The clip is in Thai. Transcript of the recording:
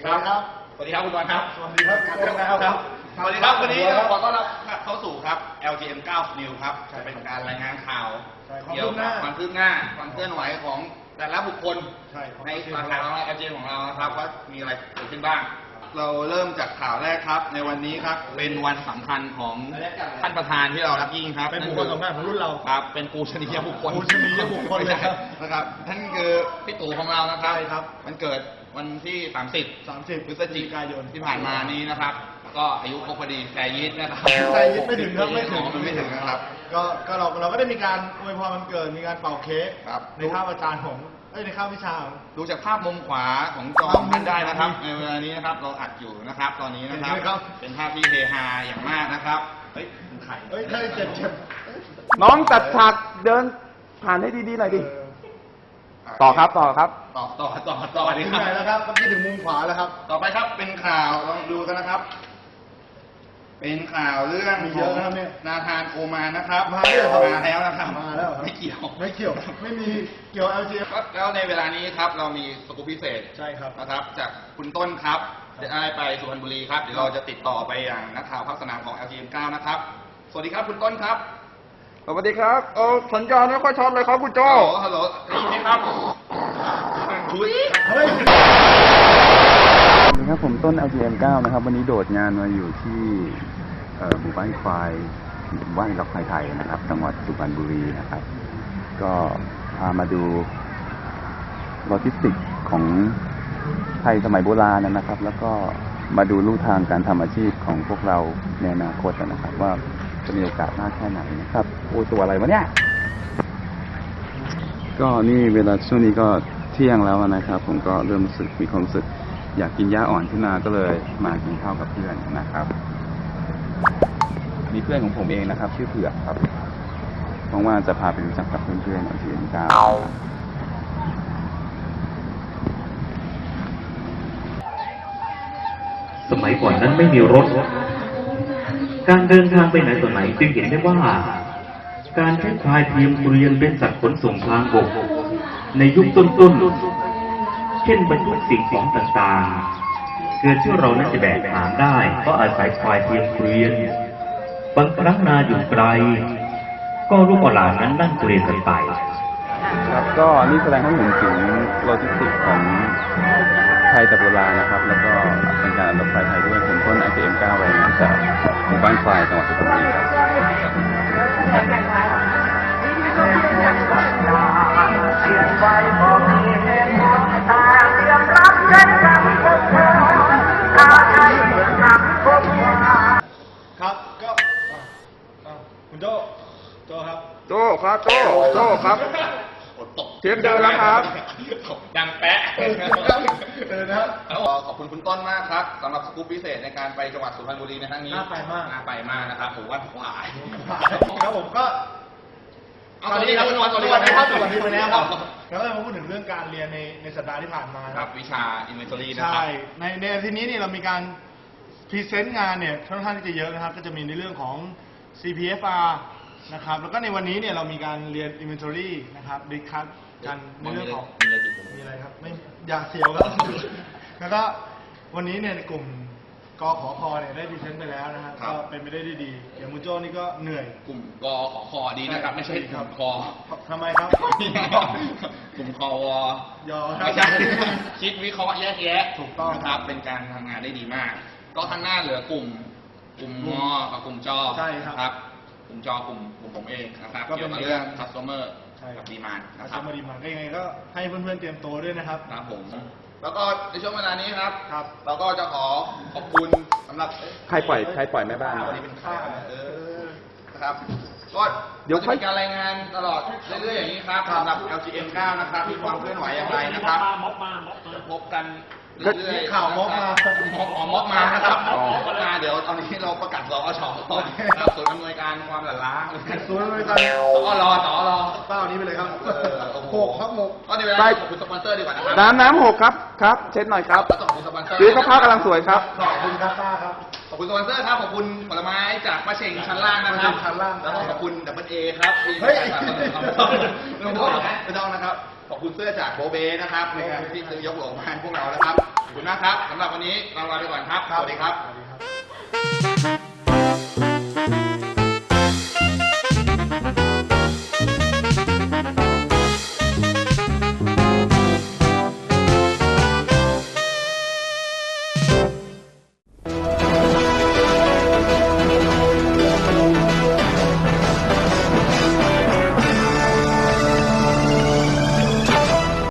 ดีครับ สวัสดีครับคุณบอลครับ สวัสดีครับคุณบอ๊คนะครับ สวัสดีครับ วันนี้ก็ขอต้อนรับเข้าสู่ครับ LGM 9 New ครับ จะเป็นการรายงานข่าว เกี่ยวกับความคืบหน้า ความเคลื่อนไหวของแต่ละบุคคล ในสาขาของเรา LGM ของเราครับว่ามีอะไรเกิดขึ้นบ้าง เราเริ่มจากข่าวแรกครับ ในวันนี้ครับ เป็นวันสำคัญของท่านประธานที่เรารับยิ่งครับ เป็นบุคคลสำคัญของรุ่นเราครับ เป็นกูชนียบุคคลกูชนียบุคคลนะครับ ท่านคือพี่ตู่ของเรานะครับ มันเกิด วันที่ 30 30พฤศจิกายนที่ผ่านมานี้นะครับ ก็อายุครบพอดีแซยิดนะครับใช่ไม่ถึงครับไม่ถึงมันไม่ถึงนะครับ ก็ก็เราเราก็ได้มีการอวยพรวันเกิดมีการเป่าเค้กครับในข้าวอาจารย์ของเอ้ยในข้าววิชาของดูจากภาพมุมขวาของจอท่านได้นะครับ ในเวลานี้นะครับเราอัดอยู่นะครับ ตอนนี้นะครับเห็นไหมครับเป็นภาพที่เฮฮาอย่างมากนะครับเฮ้ยเป็นใครเอ้ยใช่เจ็บเจ็บน้องจัดฉากเดินผ่านให้ดีๆหน่อยดิต่อครับต่อครับ ต่อต่อต่อต่อถึดีงครัไหนแล้วบครับเมื่อกี้ถึงมุมขวาแล้วครับ ต่อไปครับเป็นข่าวลองดูกันนะครับ เป็นข่าวเรื่องมีเยอะนะครับเนี่ยนาธานโอมานนะครับมาด้วยเหรอครับมาแล้วนะครับมาแล้วเหรอครับ ไม่เกี่ยวไม่เกี่ยว ไม่มีเกี่ยว LGM ก็แล้วในเวลานี้ครับ เรามีสกูปพิเศษ ใช่ครับ นะครับจากคุณต้นครับครับ จะได้ไปสุพรรณบุรีครับเดี๋ยวเราจะติดต่อไปอย่างนักข่าวภาคสนามของ LGM 9 นะครับ สวัสดีครับคุณต้นครับสวัสดีครับ เออสัญญาณไม่ค่อยชัดเลยครับคุณโจฮัลโหลฮัลโหลได้ยินไหมครับ สวัสดีครับผมต้น LGM 9 นะครับ วันนี้โดดงานมาอยู่ที่หมู่บ้านควายหมู่บ้านรักควายไทยนะครับ จังหวัดสุพรรณบุรีนะครับ ก็พามาดูโลจิสติกของไทยสมัยโบราณนะครับ แล้วก็มาดูลู่ทางการทำอาชีพของพวกเราในอนาคตนะครับ ว่าจะมีโอกาสมากแค่ไหนนะครับโอ้ตัวอะไรวะเนี่ย ก็นี่เวลาช่วงนี้ก็ ที่ยงแล้วนะครับ ผมก็เริ่มรู้สึกมีความรู้สึกอยากกินหญ้าอ่อนขึ้นมาก็เลยมากินข้าวกับเพื่อนนะครับ มีเพื่อนของผมเองนะครับ ชื่อเผือกครับว่างๆจะพาไปรู้จักกับเพื่อนๆองทีมกาสมัยก่อนนั้นไม่มีรถ การเดินทางไปไหนต่อไหนจึงเห็นได้ว่า การใช้ควายเทียมเกวียนเป็นสัตว์ขนส่งทางบก ในยุคต้นๆ เช่นบรรทุกสิ่งของต่างๆ เกิดที่เรานั้นจะแบกหามได้ ก็อาศัยควายเทียมเกวียน บางครั้งนาอยู่ไกล ก็ลูกเอาหลานนั้นนั่งเกวียนกันไปครับก็นี่แสดงให้เห็นถึงโลจิสติกของไทยแต่โบราณนะครับ แล้วก็เป็นการอนุรักษ์ควายไทยด้วยผมต้น ICM 9รายงานจากหมู่บ้ ครับโจโจครับฝนตกเทปเดินแล้วครับ ดังแปะเออนะครับขอบคุณคุณต้นมากครับสำหรับสกูปพิเศษในการไปจังหวัดสุพรรณบุรีในครั้งนี้น่าไปมากน่าไปมากนะครับผมว่าควายครับผมก็เอาสวัสดีครับคุณวันสวัสดีครับสวัสดีควัรันบนี้ครับแล้วก็มาพูดถึงเรื่องการเรียนในในสัปดาห์ที่ผ่านมาครับวิชา inventory นะครัใช่บในในอาทีนี้เนี่ยเรามีการพรีเซนต์งานเนี่ยค่อนข้างที่จะเยอะนะครับ ก็จะมีในเรื่องของ CPFR นะครับ แล้วก็ในวันนี้เนี่ยเรามีการเรียน inventory นะครับดิคัสกันในเรื่องของมีอะไรติดผมมีอะไรครับ ไม่อยากเสียวครับ แล้วก็วันนี้เนี่ยในกลุ่มกขอคอเนี่ยได้พรีเซนต์ไปแล้วนะฮะก็เป็นไปได้ด้วยดีอย่างมุโจ้นี่ก็เหนื่อย กลุ่มกขอคอดีนะครับ ไม่ใช่กลุ่มคอทำไมครับ กลุ่มคอวอยอครับ ไม่ใช่คิดวิเคราะห์แยกแยะถูกต้องนะครับ เป็นการทำงานได้ดีมาก ก็ข้างหน้าเหลือกลุ่ม กลุ่มงอกับกลุ่มจอใช่ครับ ครับก ลุ่มจอกลุ่มกลุ่มผมเองนะครับก็เป็เกี่ยนวกับเรื่อง customer ใช่ครักับบดีมานอานะคจรัจะบมาดีมาก็ยังไงก็ให้เพื่อนๆเตรียมตัวด้วยนะครับ ครับผม แล้วก็ในช่วงเวลานี้ครับ ครับ เราก็จะขอขอบคุณสำหรับใครปล่อยใครปล่อยแม่บ้าน วันนี้เป็นข้าวเออนะครับก็ เดี๋ยวจะมีการรายงานตลอดเรื่อยๆอย่างนี้ครับสำหรับ LGM 9นะครับมีความเคลื่อนไหวอย่างไรนะครับจะพบกันเรื่อยๆข่าวม็อบมาม็อบอ๋อม็อบมานะครับอ๋อม็อบมาเดี๋ยวตอนนี้เราประกาศสอชก่อนครับศูนย์อำนวยการความหลั่นล้าศูนย์อำนวยการสอรอสอรอเป้านี้ไปเลยครับเออโอ้โหหกครับหกก็ในเวลาได้นี้ขอบคุณสปอนเซอร์ดีกว่านะครับน้ำน้ำหกครับครับเช็ดหน่อยครับแล้วก็ขอบคุณสปอนเซอร์ซื้อข้าวผ้ากำลังสวยครับขอบคุณครับป้าครับ ขอบคุณสปอนเซอร์ครับ ขอบคุณผลไม้จากป้าเชงชั้นล่างนะครับป้าเชงชั้นล่างแล้วก็ขอบคุณดับเบิลเอครับที่เฮ้ยจ่ายมาไม่ต้องไม่ต้องไม่ต้องนะครับ ขอบคุณเสื้อจากโบเบนะครับในการที่ซื้อยกโหลมาให้พวกเรานะครับ ขอบคุณมากครับสำหรับวันนี้เราลาไปก่อนครับ สวัสดีครับสวัสดีครับ